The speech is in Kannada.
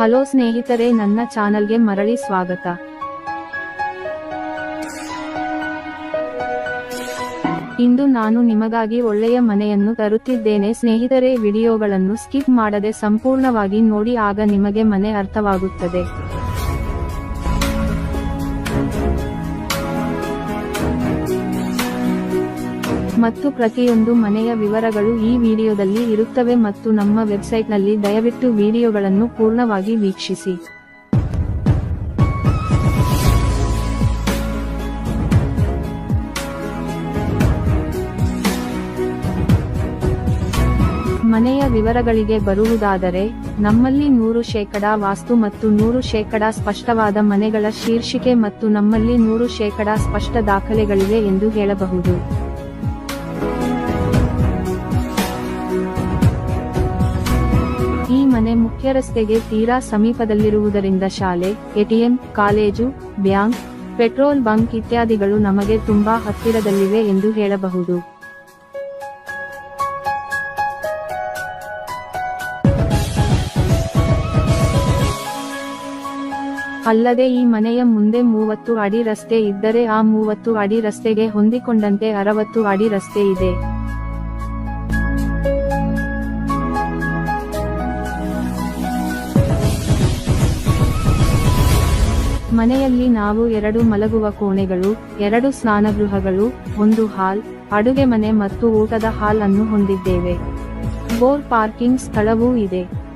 ಹಲೋ ಸ್ನೇಹಿತರೆ, ನನ್ನ ಚಾನಲ್ಗೆ ಮರಳಿ ಸ್ವಾಗತ. ಇಂದು ನಾನು ನಿಮಗಾಗಿ ಒಳ್ಳೆಯ ಮನೆಯನ್ನು ತರುತ್ತಿದ್ದೇನೆ. ಸ್ನೇಹಿತರೆ, ವಿಡಿಯೋಗಳನ್ನು ಸ್ಕಿಪ್ ಮಾಡದೆ ಸಂಪೂರ್ಣವಾಗಿ ನೋಡಿ, ಆಗ ನಿಮಗೆ ಮನೆ ಅರ್ಥವಾಗುತ್ತದೆ. ಮತ್ತು ಪ್ರತಿಯೊಂದು ಮನೆಯ ವಿವರಗಳು ಈ ವಿಡಿಯೋದಲ್ಲಿ ಇರುತ್ತವೆ ಮತ್ತು ನಮ್ಮ ವೆಬ್ಸೈಟ್ನಲ್ಲಿ ದಯವಿಟ್ಟು ವಿಡಿಯೋಗಳನ್ನು ಪೂರ್ಣವಾಗಿ ವೀಕ್ಷಿಸಿ. ಮನೆಯ ವಿವರಗಳಿಗೆ ಬರುವುದಾದರೆ, ನಮ್ಮಲ್ಲಿ ನೂರು ಶೇಕಡಾ ವಾಸ್ತು ಮತ್ತು ನೂರು ಶೇಕಡಾ ಸ್ಪಷ್ಟವಾದ ಮನೆಗಳ ಶೀರ್ಷಿಕೆ ಮತ್ತು ನಮ್ಮಲ್ಲಿ ನೂರು ಶೇಕಡಾ ಸ್ಪಷ್ಟ ದಾಖಲೆಗಳಿವೆ ಎಂದು ಹೇಳಬಹುದು. ಈ ಮನೆ ಮುಖ್ಯ ರಸ್ತೆಗೆ ತೀರಾ ಸಮೀಪದಲ್ಲಿರುವುದರಿಂದ ಶಾಲೆ ATM college, bank, petrol bunk ಇತ್ಯಾದಿಗಳು ನಮಗೆ ತುಂಬಾ ಹತ್ತಿರದಲ್ಲಿವೆ ಎಂದು ಹೇಳಬಹುದು. ಅಲ್ಲದೆ ಈ ಮನೆಯ ಮುಂದೆ ಮೂವತ್ತು ಅಡಿ ರಸ್ತೆ ಇದ್ದರೆ ಆ ಮೂವತ್ತು ಅಡಿ ರಸ್ತೆಗೆ ಹೊಂದಿಕೊಂಡಂತೆ ಅರವತ್ತು ಅಡಿ ರಸ್ತೆ ಇದೆ. ಮನೆಯಲ್ಲಿ ನಾವು ಎರಡು ಮಲಗುವ ಕೋಣೆಗಳು, ಎರಡು ಸ್ನಾನಗೃಹಗಳು, ಒಂದು ಹಾಲ್, ಅಡುಗೆ ಮನೆ ಮತ್ತು ಊಟದ ಹಾಲ್ ಅನ್ನು ಹೊಂದಿದ್ದೇವೆ. ಬೋರ್ ಪಾರ್ಕಿಂಗ್ ಸ್ಥಳವೂ ಇದೆ.